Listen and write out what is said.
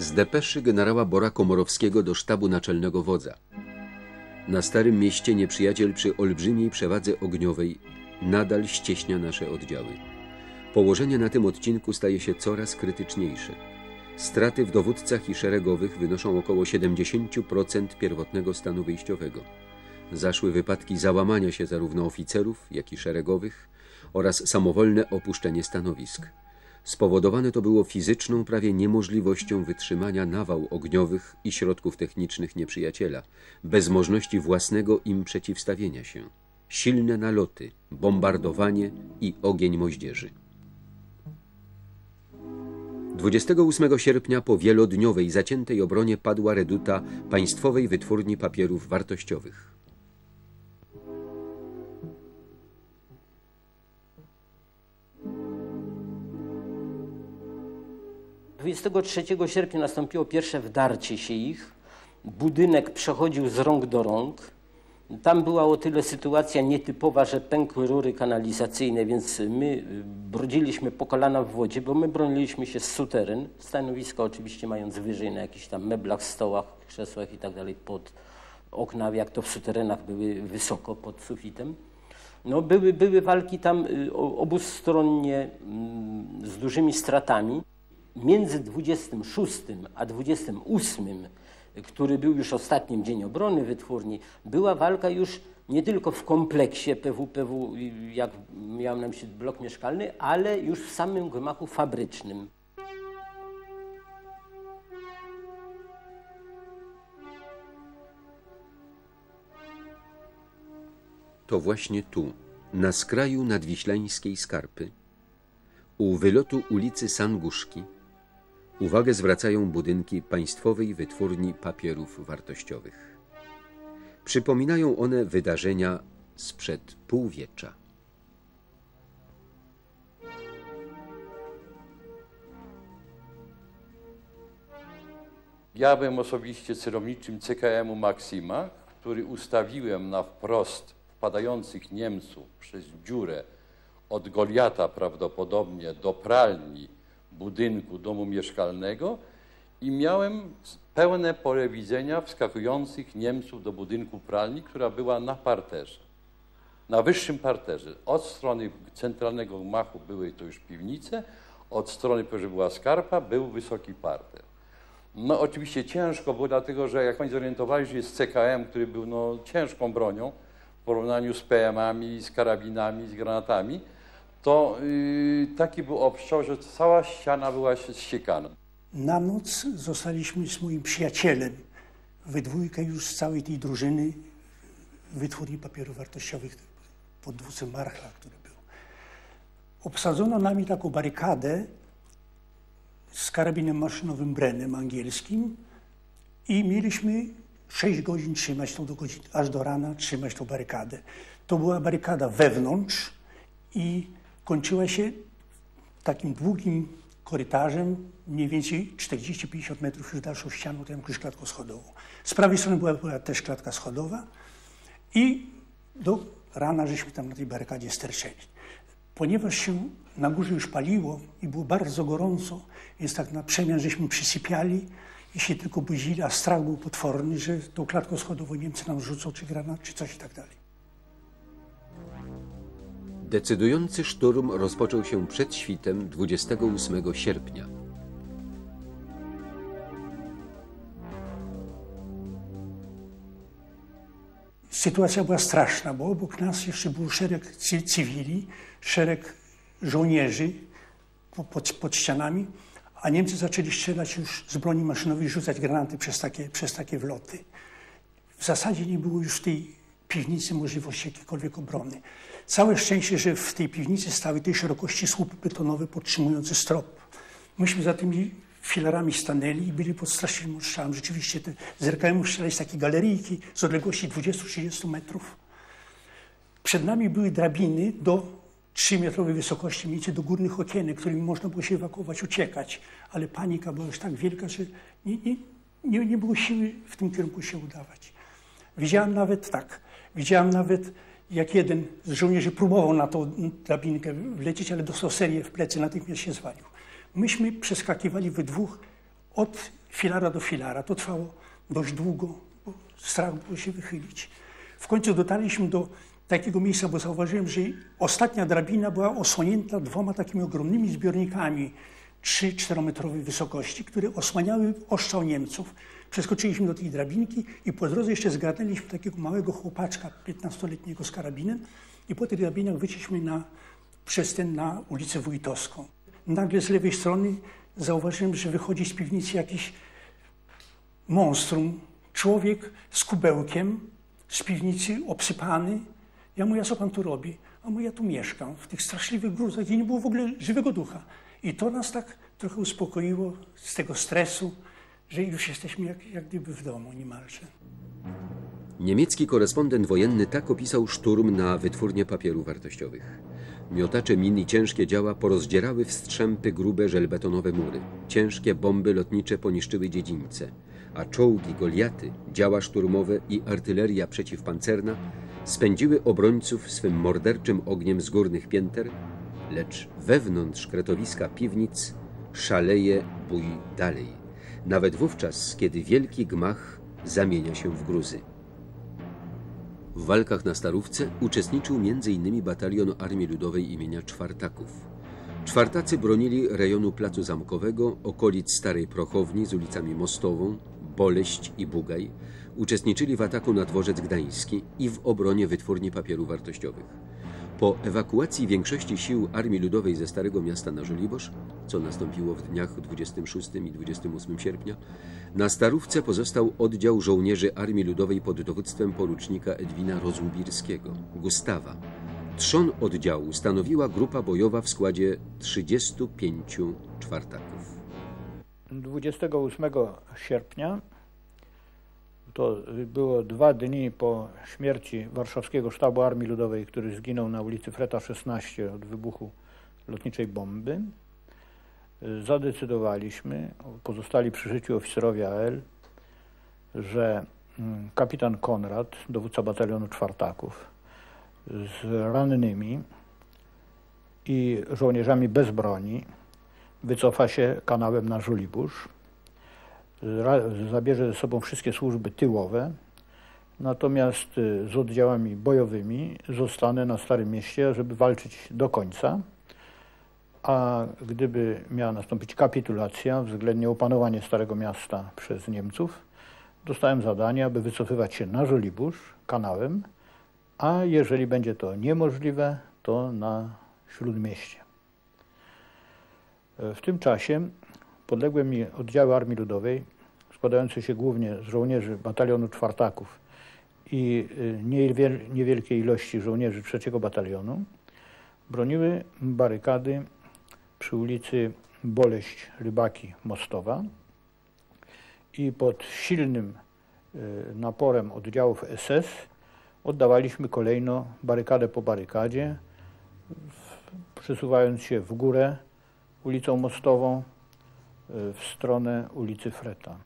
z depeszy generała Bora Komorowskiego do sztabu naczelnego wodza. Na Starym Mieście nieprzyjaciel przy olbrzymiej przewadze ogniowej nadal ścieśnia nasze oddziały. Położenie na tym odcinku staje się coraz krytyczniejsze. Straty w dowódcach i szeregowych wynoszą około 70% pierwotnego stanu wyjściowego. Zaszły wypadki załamania się zarówno oficerów, jak i szeregowych oraz samowolne opuszczenie stanowisk. Spowodowane to było fizyczną prawie niemożliwością wytrzymania nawał ogniowych i środków technicznych nieprzyjaciela, bez możliwości własnego im przeciwstawienia się. Silne naloty, bombardowanie i ogień moździerzy. 28 sierpnia po wielodniowej zaciętej obronie padła reduta Państwowej Wytwórni Papierów Wartościowych. 23 sierpnia nastąpiło pierwsze wdarcie się ich. Budynek przechodził z rąk do rąk. Tam była o tyle sytuacja nietypowa, że pękły rury kanalizacyjne, więc my brodziliśmy po kolana w wodzie, bo my broniliśmy się z suteryn. Stanowiska oczywiście mając wyżej na jakichś tam meblach, stołach, krzesłach i tak dalej pod okna, jak to w suterenach były wysoko pod sufitem. No, były, były walki tam y, obustronnie mm, z dużymi stratami między 26 a 28, który był już ostatnim dzień obrony wytwórni, była walka już nie tylko w kompleksie PWPW, jak miał na myśli blok mieszkalny, ale już w samym gmachu fabrycznym. To właśnie tu, na skraju nadwiślańskiej skarpy, u wylotu ulicy Sanguszki, Uwagę zwracają budynki Państwowej Wytwórni Papierów Wartościowych. Przypominają one wydarzenia sprzed półwiecza. Ja byłem osobiście celowniczym CKM-u Maksima, który ustawiłem na wprost wpadających Niemców przez dziurę od Goliata prawdopodobnie do pralni budynku domu mieszkalnego i miałem pełne pole widzenia wskakujących Niemców do budynku pralni, która była na parterze, na wyższym parterze. Od strony centralnego gmachu były to już piwnice, od strony, że była skarpa, był wysoki parter. No oczywiście ciężko było, dlatego że jak oni zorientowali się, jest CKM, który był no, ciężką bronią w porównaniu z PM-ami, z karabinami, z granatami, to yy, taki był obszar, że cała ściana była ściekana. Na noc zostaliśmy z moim przyjacielem we dwójkę już z całej tej drużyny wytwórni papierów wartościowych pod dwócem Marchla, który był. Obsadzono nami taką barykadę z karabinem maszynowym Brennem angielskim i mieliśmy 6 godzin trzymać tą do godzin, aż do rana trzymać tą barykadę. To była barykada wewnątrz i kończyła się takim długim korytarzem, mniej więcej 40-50 metrów już dalszą ścianą, tam już klatką schodową. Z prawej strony była, była, też klatka schodowa i do rana żeśmy tam na tej barykadzie sterczeli. Ponieważ się na górze już paliło i było bardzo gorąco, więc tak na przemian żeśmy przysypiali i się tylko budzili, a strach był potworny, że tą klatką schodową Niemcy nam rzucą, czy granat, czy coś i tak dalej. Decydujący szturm rozpoczął się przed świtem 28 sierpnia. Sytuacja była straszna, bo obok nas jeszcze był szereg cywili, szereg żołnierzy pod, pod ścianami, a Niemcy zaczęli strzelać już z broni maszynowej, rzucać granaty przez takie, przez takie wloty. W zasadzie nie było już w tej piwnicy możliwości jakiejkolwiek obrony. Całe szczęście, że w tej piwnicy stały tej szerokości słupy betonowe podtrzymujące strop. Myśmy za tymi filarami stanęli i byli pod strasznym ostrzałem. Rzeczywiście te, zerkałem strzelać takie galeryjki z odległości 20-30 metrów. Przed nami były drabiny do 3-metrowej wysokości, mniej do górnych okienek, którymi można było się ewakuować, uciekać. Ale panika była już tak wielka, że nie, nie, nie, nie było siły w tym kierunku się udawać. Widziałem nawet tak, widziałem nawet jak jeden z żołnierzy próbował na tą drabinkę wlecieć, ale dostał serię w plecy, natychmiast się zwalił. Myśmy przeskakiwali we dwóch od filara do filara. To trwało dość długo, bo strach było się wychylić. W końcu dotarliśmy do takiego miejsca, bo zauważyłem, że ostatnia drabina była osłonięta dwoma takimi ogromnymi zbiornikami 3-4 metrowej wysokości, które osłaniały ostrzał Niemców. Przeskoczyliśmy do tej drabinki i po drodze jeszcze zgarnęliśmy takiego małego chłopaczka 15-letniego z karabinem i po tych drabinach wyszliśmy na, przez ten na ulicę Wójtowską. Nagle z lewej strony zauważyłem, że wychodzi z piwnicy jakiś monstrum, człowiek z kubełkiem z piwnicy obsypany. Ja mówię, a co pan tu robi? A mówię, ja tu mieszkam, w tych straszliwych gruzach, gdzie nie było w ogóle żywego ducha. I to nas tak trochę uspokoiło z tego stresu, że już jesteśmy jak, jak gdyby w domu niemalże. Niemiecki korespondent wojenny tak opisał szturm na wytwórnię papierów wartościowych. Miotacze min i ciężkie działa porozdzierały w strzępy grube żelbetonowe mury. Ciężkie bomby lotnicze poniszczyły dziedzińce, a czołgi, goliaty, działa szturmowe i artyleria przeciwpancerna spędziły obrońców swym morderczym ogniem z górnych pięter, lecz wewnątrz kretowiska piwnic szaleje bój dalej, nawet wówczas, kiedy wielki gmach zamienia się w gruzy. W walkach na Starówce uczestniczył m.in. batalion Armii Ludowej imienia Czwartaków. Czwartacy bronili rejonu Placu Zamkowego, okolic Starej Prochowni z ulicami Mostową, Boleść i Bugaj, uczestniczyli w ataku na dworzec gdański i w obronie wytwórni papierów wartościowych. Po ewakuacji większości sił Armii Ludowej ze Starego Miasta na Żoliborz, co nastąpiło w dniach 26 i 28 sierpnia, na Starówce pozostał oddział żołnierzy Armii Ludowej pod dowództwem porucznika Edwina Rozłubirskiego, Gustawa. Trzon oddziału stanowiła grupa bojowa w składzie 35 czwartaków. 28 sierpnia to było dwa dni po śmierci warszawskiego sztabu Armii Ludowej, który zginął na ulicy Freta 16 od wybuchu lotniczej bomby. Zadecydowaliśmy, pozostali przy życiu oficerowie AL, że mm, kapitan Konrad, dowódca batalionu czwartaków, z rannymi i żołnierzami bez broni wycofa się kanałem na Żoliborz zabierze ze sobą wszystkie służby tyłowe, natomiast y, z oddziałami bojowymi zostanę na Starym Mieście, żeby walczyć do końca. A gdyby miała nastąpić kapitulacja, względnie opanowanie Starego Miasta przez Niemców, dostałem zadanie, aby wycofywać się na Żoliborz kanałem, a jeżeli będzie to niemożliwe, to na Śródmieście. W tym czasie podległe mi oddziały Armii Ludowej, składające się głównie z żołnierzy batalionu czwartaków i y, niewielkiej ilości żołnierzy trzeciego batalionu, broniły barykady przy ulicy Boleść Rybaki Mostowa i pod silnym y, naporem oddziałów SS oddawaliśmy kolejno barykadę po barykadzie, przesuwając się w górę ulicą Mostową, w stronę ulicy Freta.